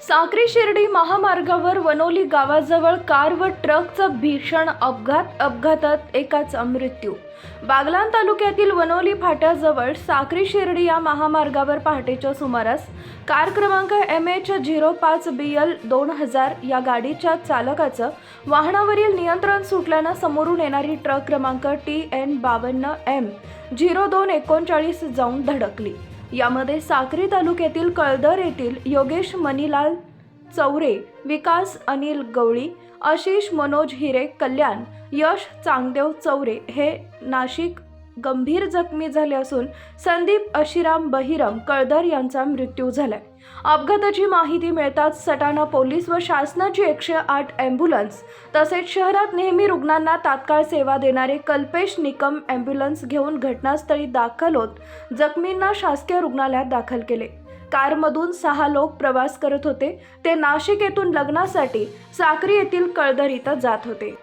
साक्री शिर्डी महामार्गावर वनोली गावाजवळ कार व ट्रकचा भीषण अपघात अपघातात एकाचा मृत्यू. बागलान तालुक्यातील वनोली फाट्याजवळ साक्री शिर्डी या महामार्गावर पहाटेच्या सुमारास कार क्रमांक एम एच झिरो पाच बी एल दोन हजार या गाडीच्या चालकाचं वाहनावरील नियंत्रण सुटल्यानं समोरून येणारी ट्रक क्रमांक टी एन बावन्न एम झिरो दोन एकोणचाळीस जाऊन धडकली. यामध्ये साक्री तालुक्यातील कळदर येथील योगेश मनीलाल चौरे विकास अनिल गवळी आशिष मनोज हिरे कल्याण यश चांगदेव चौरे हे नाशिक गंभीर जखमी झाले असून संदीप अशिराम बहिरम कळदर यांचा मृत्यू झालाय. अपघाताची माहिती मिळताच सटाणा पोलीस व शासनाची एकशे आठ ॲम्ब्युलन्स तसेच शहरात नेहमी रुग्णांना तात्काळ सेवा देणारे कल्पेश निकम ॲम्ब्युलन्स घेऊन घटनास्थळी दाखल होत जखमींना शासकीय रुग्णालयात दाखल केले. कारमधून सहा लोक प्रवास करत होते. ते नाशिक येथून लग्नासाठी साक्री येथील कळदर इथं जात होते.